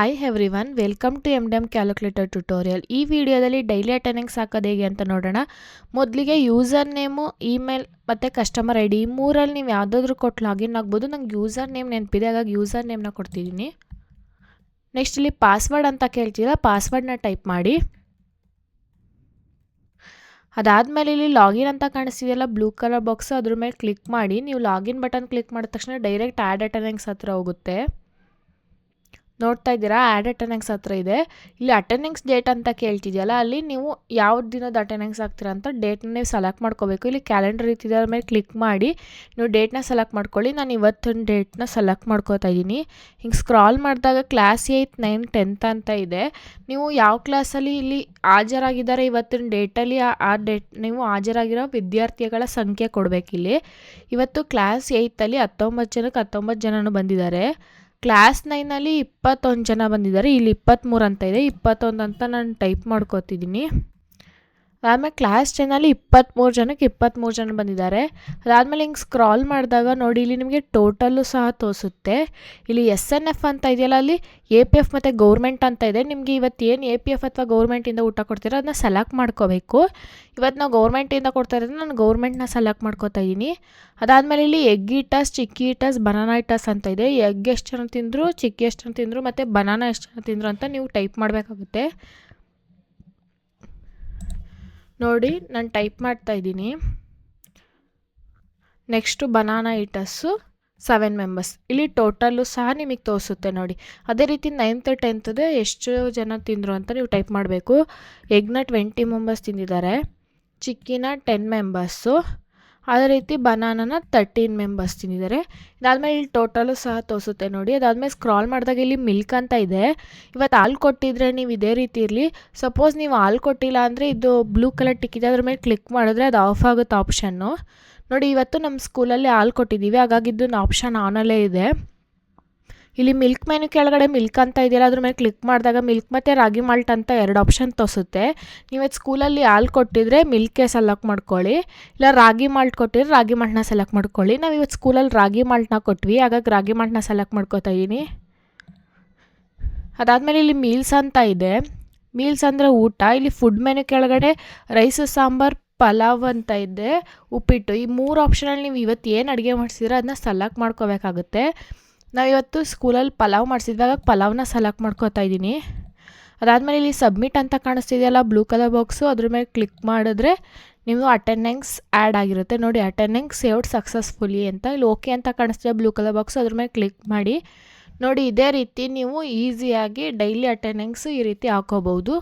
Hi everyone welcome to M M calculator tutorial ಈ ವಿಡಿಯೋದಲ್ಲಿ daily attendance ಹಾಕೋದು ಹೇಗೆ ಅಂತ ನೋಡೋಣ. ಮೊದಲಿಗೆ ಯೂಸರ್ ನೇಮು ಇಮೇಲ್ ಮತ್ತು ಕಸ್ಟಮರ್ ಐ ಡಿ ಈ ಮೂರಲ್ಲಿ ನೀವು ಯಾವುದಾದ್ರೂ ಕೊಟ್ಟು ಲಾಗಿನ್ ಆಗ್ಬೋದು. ನಂಗೆ ಯೂಸರ್ ನೇಮ್ ನೆನಪಿದೆ, ಹಾಗಾಗಿ ಯೂಸರ್ ನೇಮ್ನ ಕೊಡ್ತಿದ್ದೀನಿ. ನೆಕ್ಸ್ಟ್ ಇಲ್ಲಿ ಪಾಸ್ವರ್ಡ್ ಅಂತ ಕೇಳ್ತೀರಾ? ಪಾಸ್ವರ್ಡ್ನ ಟೈಪ್ ಮಾಡಿ. ಅದಾದಮೇಲೆ ಇಲ್ಲಿ ಲಾಗಿನ್ ಅಂತ ಕಾಣಿಸ್ತಿದೆಯಲ್ಲ ಬ್ಲೂ ಕಲರ್ ಬಾಕ್ಸ್ ಅದ್ರ ಮೇಲೆ ಕ್ಲಿಕ್ ಮಾಡಿ. ನೀವು ಲಾಗಿನ್ ಬಟನ್ ಕ್ಲಿಕ್ ಮಾಡಿದ ತಕ್ಷಣ ಡೈರೆಕ್ಟ್ ಆ್ಯಡ್ ಅಟೆಂಡೆನ್ಸ್ ಹತ್ರ ಹೋಗುತ್ತೆ. ನೋಡ್ತಾ ಇದ್ದೀರಾ? ಆ್ಯಡ್ ಅಟೆಂಡೆನ್ಸ್ ಹತ್ರ ಇದೆ. ಇಲ್ಲಿ ಅಟೆಂಡೆನ್ಸ್ ಡೇಟ್ ಅಂತ ಕೇಳ್ತಿದೆಯಲ್ಲ, ಅಲ್ಲಿ ನೀವು ಯಾವ ದಿನದ ಅಟೆಂಡೆನ್ಸ್ ಆಗ್ತೀರಾ ಅಂತ ಡೇಟ್ನ ನೀವು ಸೆಲೆಕ್ಟ್ ಮಾಡ್ಕೋಬೇಕು. ಇಲ್ಲಿ ಕ್ಯಾಲೆಂಡರ್ ಇರ್ತಿದೆ ಅದ್ರ ಮೇಲೆ ಕ್ಲಿಕ್ ಮಾಡಿ ನೀವು ಡೇಟ್ನ ಸೆಲೆಕ್ಟ್ ಮಾಡ್ಕೊಳ್ಳಿ. ನಾನು ಇವತ್ತಿನ ಡೇಟ್ನ ಸೆಲೆಕ್ಟ್ ಮಾಡ್ಕೋತಾ ಇದ್ದೀನಿ. ಹಿಂಗೆ ಸ್ಕ್ರಾಲ್ ಮಾಡಿದಾಗ ಕ್ಲಾಸ್ ಏಯ್ತ್ ನೈನ್ ಟೆಂತ್ ಅಂತ ಇದೆ. ನೀವು ಯಾವ ಕ್ಲಾಸಲ್ಲಿ ಇಲ್ಲಿ ಹಾಜರಾಗಿದ್ದಾರೆ ಇವತ್ತಿನ ಡೇಟಲ್ಲಿ ಆ ಡೇಟ್ ನೀವು ಹಾಜರಾಗಿರೋ ವಿದ್ಯಾರ್ಥಿಗಳ ಸಂಖ್ಯೆ ಕೊಡಬೇಕಿಲ್ಲಿ. ಇವತ್ತು ಕ್ಲಾಸ್ ಏಯ್ತಲ್ಲಿ ಹತ್ತೊಂಬತ್ತು ಜನಕ್ಕೆ ಹತ್ತೊಂಬತ್ತು ಜನನೂ ಬಂದಿದ್ದಾರೆ. ಕ್ಲಾಸ್ ನೈನಲ್ಲಿ ಇಪ್ಪತ್ತೊಂದು ಜನ ಬಂದಿದ್ದಾರೆ. ಇಲ್ಲಿ ಇಪ್ಪತ್ತ್ಮೂರು ಅಂತ ಇದೆ. ಇಪ್ಪತ್ತೊಂದು ಅಂತ ನಾನು ಟೈಪ್ ಮಾಡ್ಕೋತಿದ್ದೀನಿ ಆಮೇಲೆ ಕ್ಲಾಸ್ ಟೆನ್ನಲ್ಲಿ ಇಪ್ಪತ್ತ್ಮೂರು ಜನಕ್ಕೆ ಇಪ್ಪತ್ತ್ಮೂರು ಜನ ಬಂದಿದ್ದಾರೆ. ಅದಾದಮೇಲೆ ಹಿಂಗೆ ಸ್ಕ್ರಾಲ್ ಮಾಡಿದಾಗ ನೋಡಿ, ಇಲ್ಲಿ ನಿಮಗೆ ಟೋಟಲ್ಲು ಸಹ ತೋರಿಸುತ್ತೆ. ಇಲ್ಲಿ ಎಸ್ ಎನ್ ಎಫ್ ಅಂತ ಇದೆಯಲ್ಲ, ಅಲ್ಲಿ ಎ ಪಿ ಎಫ್ ಮತ್ತು ಗೌರ್ಮೆಂಟ್ ಅಂತ ಇದೆ. ನಿಮಗೆ ಇವತ್ತು ಏನು ಎ ಪಿ ಎಫ್ ಅಥವಾ ಗೌರ್ಮೆಂಟಿಂದ ಊಟ ಕೊಡ್ತೀರೋ, ಅದನ್ನ ಸೆಲೆಕ್ಟ್ ಮಾಡ್ಕೋಬೇಕು. ಇವತ್ತು ನಾವು ಗೌರ್ಮೆಂಟಿಂದ ಕೊಡ್ತಾ ಇರೋದು ನಾನು ಗೌರ್ಮೆಂಟ್ನ ಸೆಲೆಕ್ಟ್ ಮಾಡ್ಕೋತಾ ಇದ್ದೀನಿ ಅದಾದಮೇಲೆ ಇಲ್ಲಿ ಎಗ್ ಈಟಸ್ ಚಿಕ್ಕಿ ಈಟಸ್ ಬನಾನಾ ಈಟಸ್ ಅಂತ ಇದೆ. ಎಗ್ ಎಷ್ಟು ಜನ ತಿಂದರು ಚಿಕ್ಕಿ ಎಷ್ಟು ಜನ ತಿಂದರು, ಮತ್ತು ಬನಾನಾ ಎಷ್ಟು ಜನ ತಿಂದರು ಅಂತ ನೀವು ಟೈಪ್ ಮಾಡಬೇಕಾಗುತ್ತೆ. ನೋಡಿ, ನಾನು ಟೈಪ್ ಮಾಡ್ತಾ ಇದ್ದೀನಿ. Next banana it's seven members ಇಲ್ಲಿ ಟೋಟಲ್ಲು ಸಹ ನಿಮಗೆ ತೋರಿಸುತ್ತೆ ನೋಡಿ. ಅದೇ ರೀತಿ ನೈನ್ತ್ ಟೆಂತ್ದೇ ಎಷ್ಟು ಜನ ತಿಂದರು ಅಂತ ನೀವು ಟೈಪ್ ಮಾಡಬೇಕು. ಎಗ್ನ ಟ್ವೆಂಟಿ ಮೆಂಬರ್ಸ್ ತಿಂದಿದ್ದಾರೆ. ಚಿಕ್ಕಿನ ಟೆನ್ ಮೆಂಬರ್ಸು ಅದೇ ರೀತಿ ಬನಾನನ ತರ್ಟೀನ್ ಮೆಂಬರ್ಸ್ ತಿಂದಿದ್ದಾರೆ. ಇದಾದಮೇಲೆ ಇಲ್ಲಿ ಟೋಟಲು ಸಹ ತೋರಿಸುತ್ತೆ ನೋಡಿ. ಅದಾದಮೇಲೆ ಸ್ಕ್ರಾಲ್ ಮಾಡಿದಾಗ ಇಲ್ಲಿ ಮಿಲ್ಕ್ ಅಂತ ಇದೆ. ಇವತ್ತು ಹಾಲು ಕೊಟ್ಟಿದ್ರೆ ನೀವು ಇದೇ ರೀತಿ ಇರಲಿ. ಸಪೋಸ್ ನೀವು ಹಾಲು ಕೊಟ್ಟಿಲ್ಲ ಅಂದರೆ ಇದು ಬ್ಲೂ ಕಲರ್ ಟಿಕ್ ಇದೆ. ಅದ್ರ ಮೇಲೆ ಕ್ಲಿಕ್ ಮಾಡಿದ್ರೆ ಅದು ಆಫ್ ಆಗುತ್ತೆ ಆಪ್ಷನ್ನು ನೋಡಿ, ಇವತ್ತು ನಮ್ಮ ಸ್ಕೂಲಲ್ಲಿ ಹಾಲು ಕೊಟ್ಟಿದ್ದೀವಿ. ಹಾಗಾಗಿ ಇದನ್ನ ಆಪ್ಷನ್ ಆನಲ್ಲೇ ಇದೆ. ಇಲ್ಲಿ ಮಿಲ್ಕ್ ಮೆನು ಕೆಳಗಡೆ ಮಿಲ್ಕ್ ಅಂತ ಇದೆಯಲ್ಲ, ಅದ್ರ ಮೇಲೆ ಕ್ಲಿಕ್ ಮಾಡಿದಾಗ ಮಿಲ್ಕ್ ಮತ್ತು ರಾಗಿ ಮಾಲ್ಟ್ ಅಂತ ಎರಡು ಆಪ್ಷನ್ ತೋರಿಸುತ್ತೆ. ನೀವತ್ತು ಸ್ಕೂಲಲ್ಲಿ ಹಾಲು ಕೊಟ್ಟಿದ್ರೆ ಮಿಲ್ಕೇ ಸೆಲೆಕ್ಟ್ ಮಾಡ್ಕೊಳ್ಳಿ. ಇಲ್ಲ ರಾಗಿ ಮಾಲ್ಟ್ ಕೊಟ್ಟಿದ್ರೆ ರಾಗಿ ಮಾಲ್ಟ್ನ ಸೆಲೆಕ್ಟ್ ಮಾಡ್ಕೊಳ್ಳಿ. ನಾವು ಇವತ್ತು ಸ್ಕೂಲಲ್ಲಿ ರಾಗಿ ಮಾಲ್ಟ್ನ ಕೊಟ್ವಿ, ಹಾಗಾಗಿ ರಾಗಿ ಮಾಲ್ಟ್ನ ಸೆಲೆಕ್ಟ್ ಮಾಡ್ಕೋತಾ ಇದ್ದೀನಿ ಅದಾದಮೇಲೆ ಇಲ್ಲಿ ಮೀಲ್ಸ್ ಅಂತ ಇದೆ. ಮೀಲ್ಸ್ ಅಂದರೆ ಊಟ. ಇಲ್ಲಿ ಫುಡ್ ಮೆನು ಕೆಳಗಡೆ ರೈಸು ಸಾಂಬಾರು, ಪಲಾವ್ ಅಂತ ಇದೆ. ಉಪ್ಪಿಟ್ಟು. ಈ ಮೂರು ಆಪ್ಷನಲ್ಲಿ ನೀವು ಇವತ್ತು ಏನು ಅಡುಗೆ ಮಾಡಿಸಿದ್ರೆ ಅದನ್ನ ಸೆಲೆಕ್ಟ್ ಮಾಡ್ಕೋಬೇಕಾಗುತ್ತೆ. ನಾವು ಇವತ್ತು ಸ್ಕೂಲಲ್ಲಿ ಪಲಾವ್ ಮಾಡಿಸಿದಾಗ ಪಲಾವ್ನ ಸೆಲೆಕ್ಟ್ ಮಾಡ್ಕೋತಾ ಇದ್ದೀನಿ ಅದಾದಮೇಲೆ ಇಲ್ಲಿ ಸಬ್ಮಿಟ್ ಅಂತ ಕಾಣಿಸ್ತಿದೆಯಲ್ಲ ಬ್ಲೂ ಕಲರ್ ಬಾಕ್ಸು. ಅದ್ರ ಮೇಲೆ ಕ್ಲಿಕ್ ಮಾಡಿದ್ರೆ ನಿಮ್ಮದು ಅಟೆಂಡೆನ್ಸ್ ಆ್ಯಡ್ ಆಗಿರುತ್ತೆ. ನೋಡಿ ಅಟೆಂಡೆನ್ಸ್ ಸೇವ್ಡ್ ಸಕ್ಸಸ್ಫುಲಿ ಅಂತ. ಇಲ್ಲಿ ಓಕೆ ಅಂತ ಕಾಣಿಸ್ತಿದೆ ಬ್ಲೂ ಕಲರ್ ಬಾಕ್ಸು. ಅದ್ರ ಮೇಲೆ ಕ್ಲಿಕ್ ಮಾಡಿ. ನೋಡಿ, ಇದೇ ರೀತಿ ನೀವು ಈಸಿಯಾಗಿ ಡೈಲಿ ಅಟೆಂಡೆನ್ಸ್ ಈ ರೀತಿ ಹಾಕೋಬಹುದು.